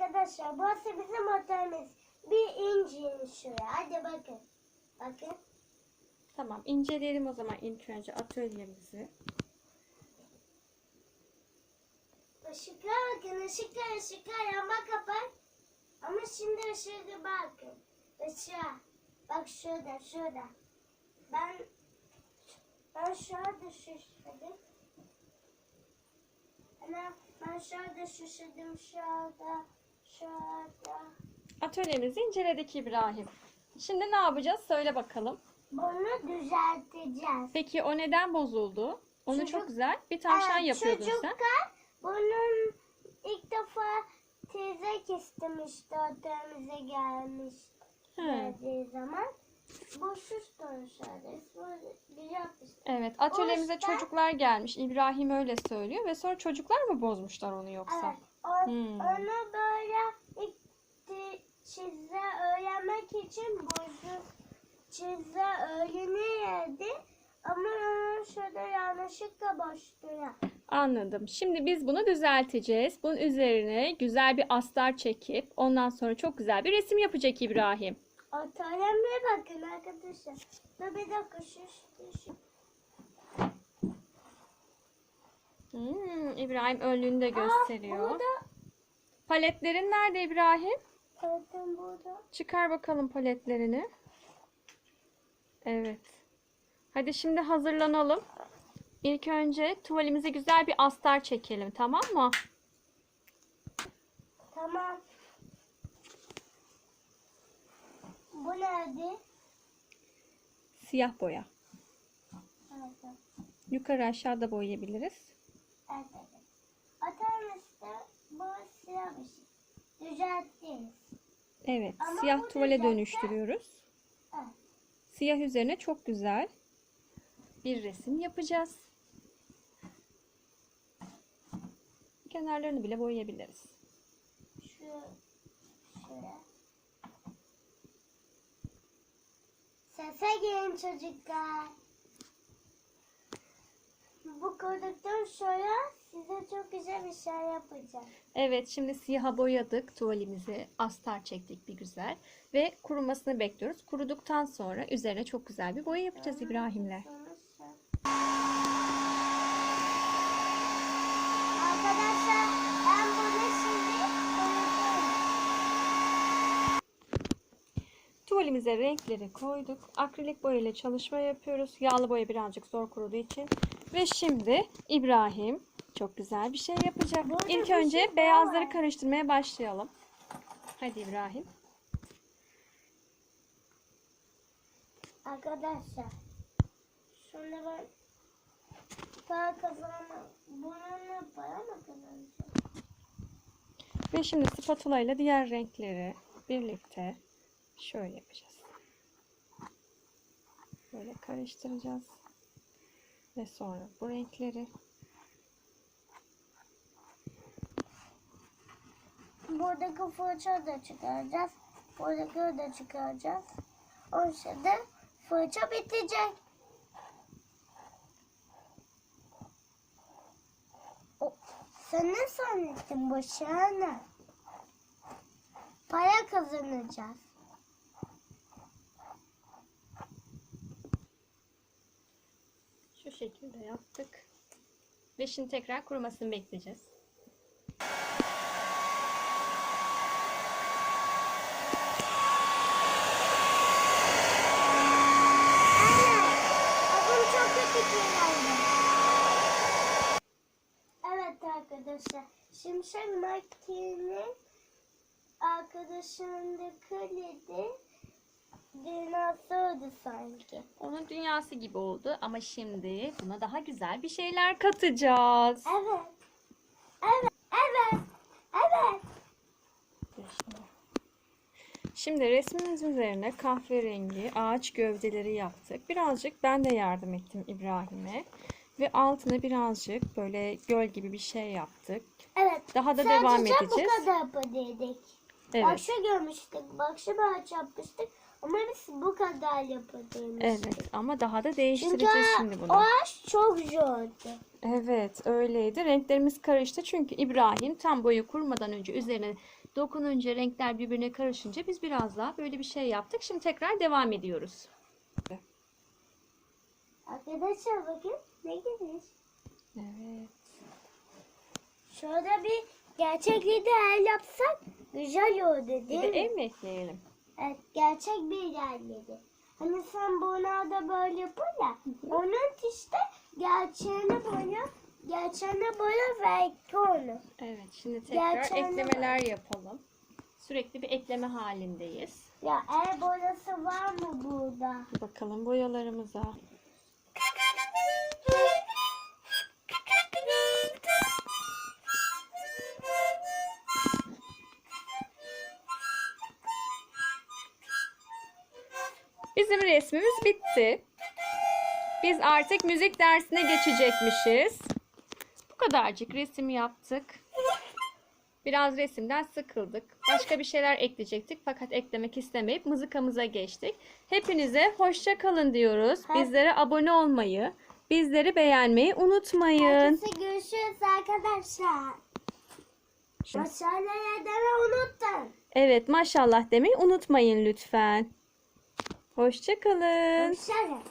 Arkadaşlar burası bizim otelimiz. Bir incin şuraya. Hadi bakın. Bakın. Tamam inceleyelim o zaman ilk önce atölyemizi. Işıklar bakın. Işıklar ışıklar. Ama kapat. Ama şimdi ışığı bakın. Işığa. Bak şurada şurada. Ben ben şurada şişirdim. Ana ben şurada şişirdim. Şurada. Atölyemizi inceledik İbrahim. Şimdi ne yapacağız? Söyle bakalım. Bunu düzelteceğiz. Peki o neden bozuldu? Onu Çocuk- çok güzel bir tavşan Ee, yapıyordun sen. Çocuklar bunun ilk defa teyze istemişti otelimize gelmiş geldiği zaman. Bir yapmıştı. Evet atölyemize yüzden- çocuklar gelmiş. İbrahim öyle söylüyor ve sonra çocuklar mı bozmuşlar onu yoksa? Evet. O, Hmm. Onu böyle çize öğrenmek için bozu çize öğrenirdi. Ama onu şurada yanlışlıkla boşluğa. Anladım. Şimdi biz bunu düzelteceğiz. Bunun üzerine güzel bir astar çekip ondan sonra çok güzel bir resim yapacak İbrahim. Otelime bakın arkadaşlar. Bir dakika şu şu şu. Hmm, İbrahim önlüğünü de gösteriyor. Aa, burada. Paletlerin nerede İbrahim? Zaten burada. Çıkar bakalım paletlerini. Evet. Hadi şimdi hazırlanalım. İlk önce tuvalimize güzel bir astar çekelim tamam mı? Tamam. Bu nerede? Siyah boya. Evet. Yukarı aşağıda boyayabiliriz. Evet. Otelimizde bu siyah bir şey. Düzelttiğimiz. Evet, Ama siyah tuvale düzeltme- dönüştürüyoruz. Evet. Siyah üzerine çok güzel bir resim yapacağız. Kenarlarını bile boyayabiliriz. Şu şöyle. Sese gelin çocuklar. Bu kurduktan sonra size çok güzel bir şey yapacağım. Evet, şimdi siyaha boyadık tuvalimizi, astar çektik bir güzel ve kurumasını bekliyoruz. Kuruduktan sonra üzerine çok güzel bir boya yapacağız İbrahim'le. Arkadaşlar ben bunu şimdi koyacağım. Tuvalimize renkleri koyduk. Akrilik boya ile çalışma yapıyoruz. Yağlı boya birazcık zor kuruduğu için. Ve şimdi İbrahim çok güzel bir şey yapacak. Burada İlk önce şey beyazları var. karıştırmaya başlayalım. Hadi İbrahim. Arkadaşlar şunu ben para kazanamam. Bununla para mı kazanacağım? Ve şimdi spatula ile diğer renkleri birlikte şöyle yapacağız. Böyle karıştıracağız. Ve sonra bu renkleri Buradaki fırça da çıkaracağız. Buradaki da çıkaracağız. O sırada fırça bitecek. O, sen ne zannettin boşuna? Para kazanacağız. şu şekilde yaptık. Ve şimdi tekrar kurumasını bekleyeceğiz. Evet arkadaşlar, Şimşek Makine'nin arkadaşının kredi dinozordu sanki. Onun dünyası gibi oldu ama şimdi buna daha güzel bir şeyler katacağız. Evet, evet, evet, evet. Şimdi resmimiz üzerine kahverengi ağaç gövdeleri yaptık. Birazcık ben de yardım ettim İbrahim'e. Ve altına birazcık böyle göl gibi bir şey yaptık. Evet. Daha da sadece devam bu edeceğiz. kadar yapabilirdik. Evet. şu görmüştük, bak şu ağaç yapmıştık. Ama biz bu kadar yapalım. Evet ama daha da Çünkü değiştireceğiz şimdi o bunu. ağaç çok zordu. Evet öyleydi. Renklerimiz karıştı çünkü İbrahim tam boyu kurmadan önce üzerine dokununca renkler birbirine karışınca biz biraz daha böyle bir şey yaptık. Şimdi tekrar devam ediyoruz. Arkadaşlar bakın ne güzel. Evet. Şurada bir gerçek el yapsak güzel olur Bir değil de ev mi ekleyelim? Evet gerçek bir yerleri. Hani sen bunlarda böyle yapın ya. Onun işte gerçeğini boya, gerçeğini boya ve ekle onu. Evet şimdi tekrar Gerçeğine eklemeler yapalım. Sürekli bir ekleme halindeyiz. Ya el boyası var mı burada? Bakalım boyalarımıza. Bizim resmimiz bitti. Biz artık müzik dersine geçecekmişiz. Bu kadarcık resim yaptık. Biraz resimden sıkıldık. Başka bir şeyler ekleyecektik fakat eklemek istemeyip mızıkamıza geçtik. Hepinize hoşça kalın diyoruz. Bizlere abone olmayı, bizleri beğenmeyi unutmayın. Herkese görüşürüz arkadaşlar. Başarılar deme unuttum. Evet maşallah demeyi unutmayın lütfen. Hoşça kalın. Hoşçakalın.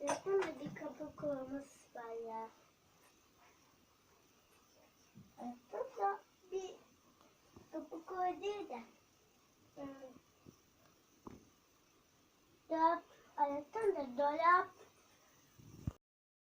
Yakında bir kapı koyması.